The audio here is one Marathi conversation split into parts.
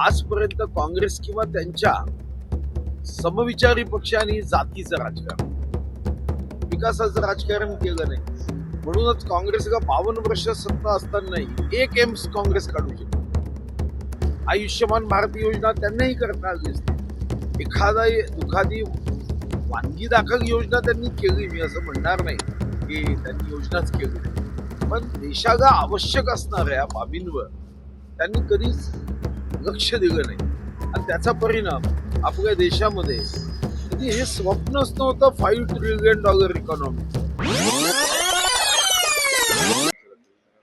आजपर्यंत काँग्रेस किंवा त्यांच्या समविचारी पक्षांनी जातीचं राजकारण विकासाचं राजकारण केलं नाही. म्हणूनच काँग्रेस का बावन्न वर्ष सत्ता असतानाही एक एम्स काँग्रेस काढू शकतो आयुष्यमान भारत योजना त्यांनाही करता आली असते एखादा दुखादी वानगी दाखल योजना त्यांनी केली मी असं म्हणणार नाही की त्यांनी योजनाच केली पण देशाला आवश्यक असणाऱ्या बाबींवर त्यांनी कधीच लक्ष दिलं नाही. आणि त्याचा परिणाम आपल्या देशामध्ये हे स्वप्नच नव्हतं फाईव्ह ट्रिलियन डॉलर इकॉनॉमी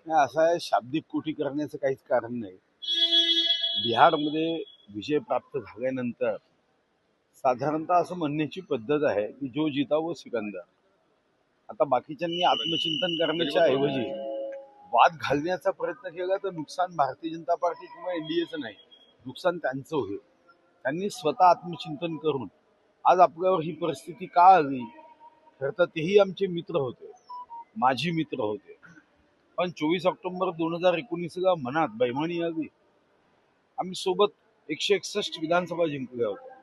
नाही असं आहे शाब्दिक कोटी करण्याचं काहीच कारण नाही. बिहारमध्ये विजय प्राप्त झाल्यानंतर साधारणतः असं म्हणण्याची पद्धत आहे की जो जिता वो सिकंदर. आता बाकीच्यांनी आत्मचिंतन करण्याच्या ऐवजी वाद घालण्याचा प्रयत्न केला तर नुकसान भारतीय जनता पार्टी किंवा एनडीएचं नाही. नुकसान त्यांचं होईल. त्यांनी स्वतः आत्मचिंतन करून आज आपल्यावर ही परिस्थिती का आली? खरं तर तेही आमचे मित्र होते. माझी मित्र होते. पण चोवीस ऑक्टोबर दोन हजार एकोणीसला मनात बैमानी आली. आम्ही सोबत एकशे एकसष्ट विधानसभा जिंकल्या होत्या.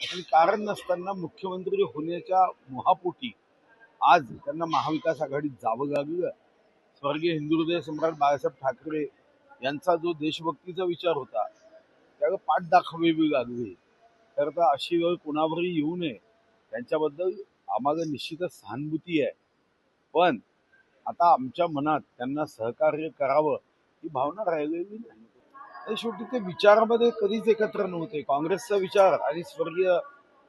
आणि कारण नसताना मुख्यमंत्री होण्याच्या मोहापोटी आज त्यांना महाविकास आघाडीत जावं लागलं. स्वर्गीय हिंदुहृदय सम्राट बाळासाहेब ठाकरे यांचा जो देशभक्तीचा विचार होता त्याला पाठ दाखवावी लागली. तर आता अशी वेळ कोणावरही येऊ नये. त्यांच्याबद्दल आम्हाला निश्चितच सहानुभूती आहे. पण आता आमच्या मनात त्यांना सहकार्य करावं ही भावना राहिलेली नाही. शेवटी ते विचारामध्ये कधीच एकत्र नव्हते. काँग्रेसचा विचार आणि स्वर्गीय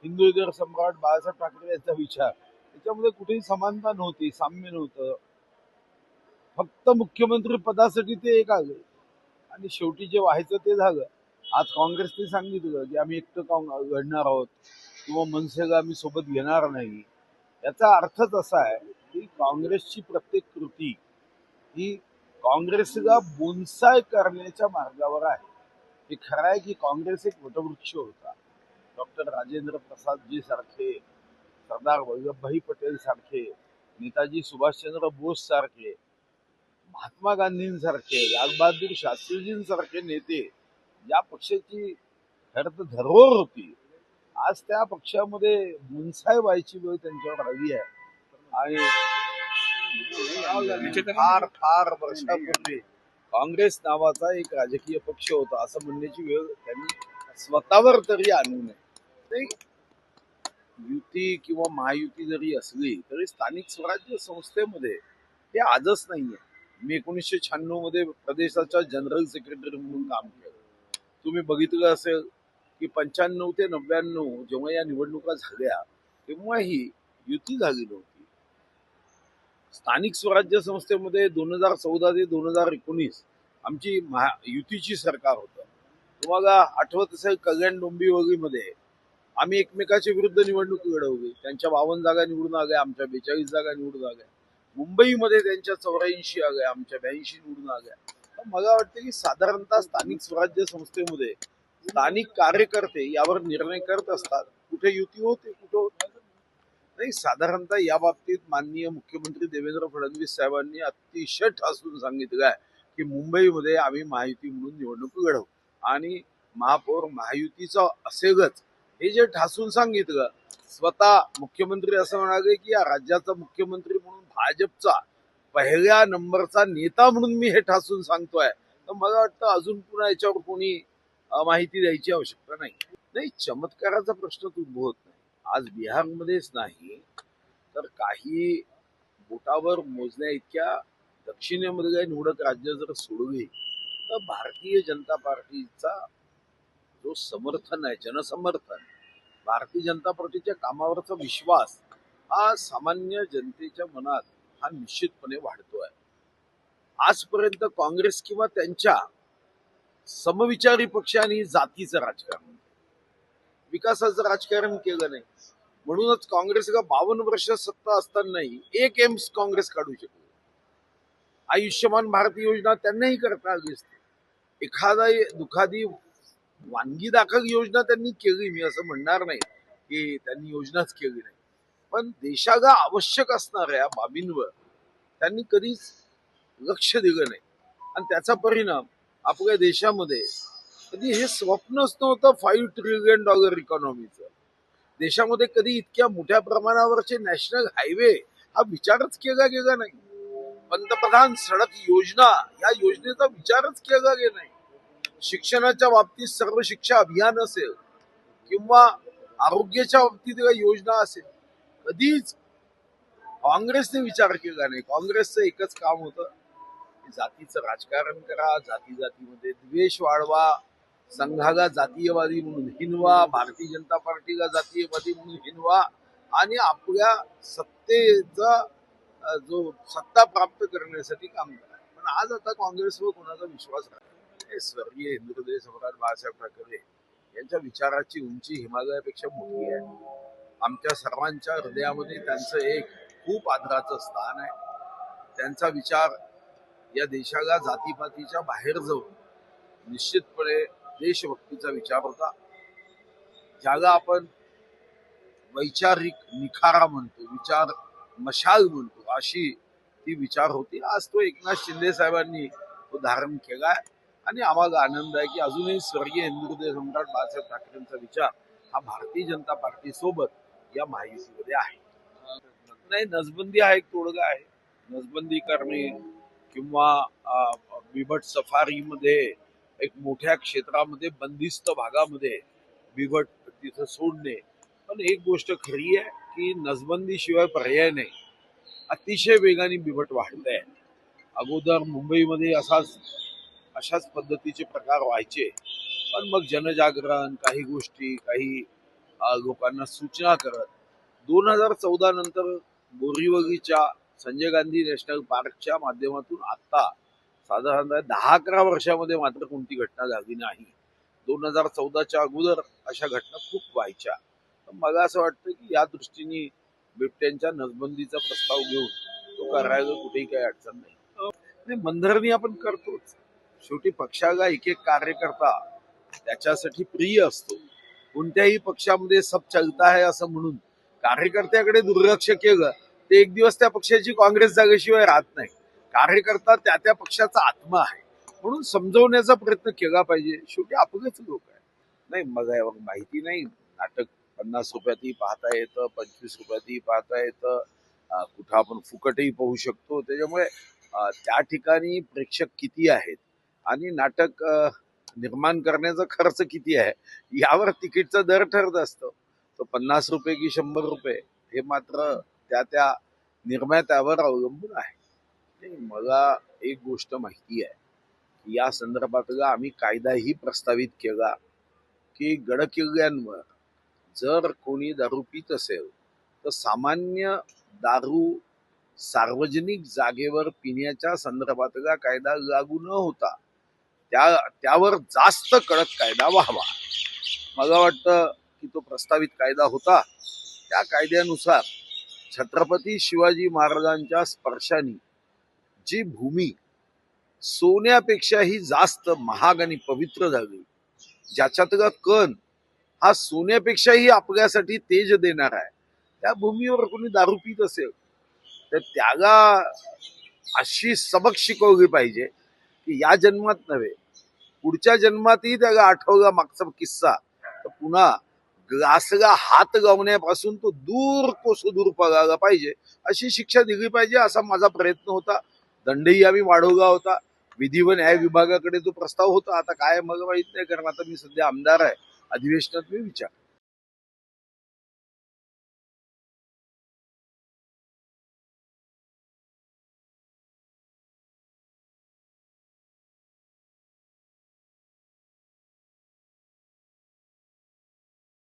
हिंदू सम्राट बाळासाहेब ठाकरे यांचा विचार त्याच्यामध्ये कुठेही समानता नव्हती साम्य नव्हतं. फक्त मुख्यमंत्री पदासाठी ते एक आले. आणि शेवटी जे व्हायचं ते झालं. आज काँग्रेसने सांगितलं की आम्ही एकटं काँग लढणार आहोत. किंवा मनसेला आम्ही सोबत घेणार नाही. याचा अर्थच असा आहे की काँग्रेसची प्रत्येक कृती ही काँग्रेसला बोनसाय करण्याच्या मार्गावर आहे. हे खरं आहे की काँग्रेस एक वटवृक्ष होता. डॉक्टर राजेंद्र प्रसादजी सारखे सरदार वल्लभभाई पटेल सारखे नेताजी सुभाषचंद्र बोस सारखे महात्मा गांधींसारखे लालबहादूर शास्त्रीजींसारखे नेते या पक्षाची खरं तर धरोहर होती. आज त्या पक्षामध्ये मुनसाय व्हायची वेळ त्यांच्यावर आली आहे. आणि फार फार वर्षापूर्वी काँग्रेस नावाचा एक राजकीय पक्ष होता असं म्हणण्याची वेळ त्यांनी स्वतःवर तरी आणू नये. युती किंवा महायुती जरी असली तरी स्थानिक स्वराज्य संस्थेमध्ये हे आजच नाहीये. मी एकोणीसशे शहाण्णवमध्ये प्रदेशाच्या जनरल सेक्रेटरी म्हणून काम केलं. तुम्ही बघितलं असेल की पंच्याण्णव ते नव्याण्णव जेव्हा या निवडणुका झाल्या तेव्हाही युती झाली नव्हती. स्थानिक स्वराज्य संस्थेमध्ये दोन हजार चौदा ते दोन हजार एकोणीस आमची महा युतीची सरकार होतं. तुम्हाला आठवत असेल कल्याण डोंबिवलीमध्ये आम्ही एकमेकाच्या विरुद्ध निवडणूक लढवली. त्यांच्या बावन्न जागा निवडून आल्या आमच्या बेचाळीस जागा निवडून आल्या. मुंबईमध्ये त्यांच्या चौऱ्याऐंशी आग्या आमच्या ब्याऐंशी निवडून आग्या. मला वाटतं की साधारणतः स्थानिक स्वराज्य संस्थेमध्ये स्थानिक कार्यकर्ते यावर निर्णय करत असतात. कुठे युती होते कुठे होत नाही. साधारणतः या बाबतीत माननीय मुख्यमंत्री देवेंद्र फडणवीस साहेबांनी अतिशय ठासून सांगितलं आहे की मुंबईमध्ये आम्ही महायुती म्हणून निवडणूक लढवू. आणि महापौर महायुतीचा असेलच हे जे ठासून सांगितलं स्वतः मुख्यमंत्री असं म्हणाले की या राज्याचा मुख्यमंत्री म्हणून भाजपचा पहिल्या नंबरचा नेता म्हणून मी हे ठासून सांगतोय. तर मला वाटतं अजून पुन्हा याच्यावर कोणी माहिती द्यायची आवश्यकता नाही. नाही चमत्काराचा प्रश्न उद्भवत नाही. आज बिहारमध्येच नाही तर काही बोटावर मोजण्या इतक्या दक्षिणेमधल्या निवडक राज्य जर सोडली तर भारतीय जनता पार्टीचा जो समर्थन आहे जनसमर्थन भारतीय जनता पार्टीच्या कामावरचा विश्वास हा सामान्य जनतेच्या मनात हा निश्चितपणे वाढतोय. आजपर्यंत काँग्रेस किंवा त्यांच्या समविचारी पक्षांनी जातीचं राजकारण विकासाचं राजकारण केलं नाही. म्हणूनच काँग्रेसला बावन्न वर्ष सत्ता असतानाही एक एम्स काँग्रेस काढू शकली. आयुष्यमान भारत योजना त्यांनाही करता आली असते. एखादा दुखादी वानगी दाखल योजना त्यांनी केली मी असं म्हणणार नाही की त्यांनी योजनाच केली नाही. पण देशाला आवश्यक असणाऱ्या बाबींवर त्यांनी कधीच लक्ष दिलं नाही. आणि त्याचा परिणाम आपल्या देशामध्ये कधी हे स्वप्नच नव्हतं फाईव्ह ट्रिलियन डॉलर इकॉनॉमीचं देशामध्ये कधी इतक्या मोठ्या प्रमाणावरचे नॅशनल हायवे हा विचारच केला गेला नाही. पंतप्रधान सडक योजना या योजनेचा विचारच केला गेला नाही. शिक्षणाच्या बाबतीत सर्व शिक्षा अभियान असेल किंवा आरोग्याच्या बाबतीत काही योजना असेल कधीच काँग्रेसने विचार केला नाही. काँग्रेसचं एकच काम होतं जातीचं राजकारण करा जाती जातीमध्ये द्वेष वाढवा संघाला जातीयवादी म्हणून हिनवा भारतीय जनता पार्टीला जातीयवादी म्हणून हिनवा आणि आपल्या सत्तेचा जो सत्ता प्राप्त करण्यासाठी काम करा. पण आज आता काँग्रेसवर कोणाचा विश्वास राहिला हे स्वर्गीय हिंदुहृदय सम्राट बाळासाहेब ठाकरे यांच्या विचाराची उंची हिमालयापेक्षा मोठी आहे. आमच्या सर्वांच्या हृदयामध्ये त्यांचं एक खूप आदराचं स्थान आहे. त्यांचा विचार या देशाला जातीपातीच्या बाहेर जाऊन निश्चितपणे देशभक्तीचा विचार होता. ज्याला आपण वैचारिक निखारा म्हणतो विचार मशाल म्हणतो अशी ती विचार होती. आज तो एकनाथ शिंदे साहेबांनी तो धारण केलाय. आणि आम्हाला आनंद आहे की अजूनही स्वर्गीय हिंदुहृदय सम्राट बाळासाहेब ठाकरेंचा विचार हा भारतीय जनता पार्टी सोबत या महायुतीमध्ये आहे. नाही नसबंदी हा एक तोडगा आहे. नसबंदी करणे किंवा बिभट सफारीमध्ये एक मोठ्या क्षेत्रामध्ये बंदिस्त भागामध्ये बिभट तिथं सोडणे. पण एक गोष्ट खरी आहे की नसबंदीशिवाय पर्याय नाही. अतिशय वेगाने बिभट वाढत आहे अगोदर मुंबईमध्ये असाच अशाच पद्धतीचे प्रकार व्हायचे. पण मग जनजागरण काही गोष्टी काही लोकांना सूचना करत दोन हजार चौदा नंतर बोरीवलीच्या संजय गांधी नॅशनल पार्कच्या माध्यमातून आता साधारणतः दहा अकरा वर्षामध्ये मात्र कोणती घटना झाली नाही. दोन हजार चौदाच्या अगोदर अशा घटना खूप व्हायच्या. मला असं वाटतं की या दृष्टीने बिबट्यांच्या नसबंदीचा प्रस्ताव घेऊन तो करायला कुठेही काही अडचण नाही. म्हणजे मंधरणी आपण करतोच. शेवटी पक्षाला एक एक कार्यकर्ता त्याच्यासाठी प्रिय असतो. कोणत्याही पक्षामध्ये सब चलता है असं म्हणून कार्यकर्त्याकडे दुर्लक्ष केलं ते एक दिवस त्या पक्षाची काँग्रेस जागेशिवाय राहत नाही. कार्यकर्ता त्या त्या पक्षाचा आत्मा आहे. म्हणून समजवण्याचा प्रयत्न केला पाहिजे. शेवटी आपलेच लोक आहे नाही मग आहे मग माहिती नाही. नाटक पन्नास रुपयातही पाहता येतं पंचवीस रुपयातही पाहता येतं. कुठं आपण फुकटही पाहू शकतो. त्याच्यामुळे त्या ठिकाणी प्रेक्षक किती आहेत? आणि नाटक निर्माण करण्याचा खर्च किती आहे? यावर तिकीटचा दर ठरत असतो. तो पन्नास रुपये की शंभर रुपये हे मात्र त्या त्या निर्मात्यावर अवलंबून आहे. मला एक गोष्ट माहिती आहे की या संदर्भातला आम्ही कायदाही प्रस्तावित केला की गडकिल्ल्यांवर जर कोणी दारू पित असेल तर सामान्य दारू सार्वजनिक जागेवर पिण्याच्या संदर्भातला कायदा लागू न होता त्या त्यावर जास्त कडक कायदा व्हावा. मला वाटतं की तो प्रस्तावित कायदा होता. त्या कायद्यानुसार छत्रपती शिवाजी महाराजांच्या स्पर्शाने जी भूमी सोन्यापेक्षाही जास्त महाग आणि पवित्र झाली ज्याच्यातला कण हा सोन्यापेक्षाही आपल्यासाठी तेज देणार आहे त्या भूमीवर कोणी दारू पित असेल तर त्याला अशी सबक शिकवली पाहिजे की या जन्मात नव्हे पुढच्या जन्मातही त्या आठवला मागचा किस्सा. तर पुन्हा ग्रासला हात गावण्यापासून तो दूर कोस दूर पळायला पाहिजे अशी शिक्षा दिली पाहिजे असा माझा प्रयत्न होता. दंडही आम्ही वाढवला होता. विधी व न्याय विभागाकडे तो प्रस्ताव होता आता काय मग माहीत नाही कारण आता मी सध्या आमदार आहे. अधिवेशनात मी विचार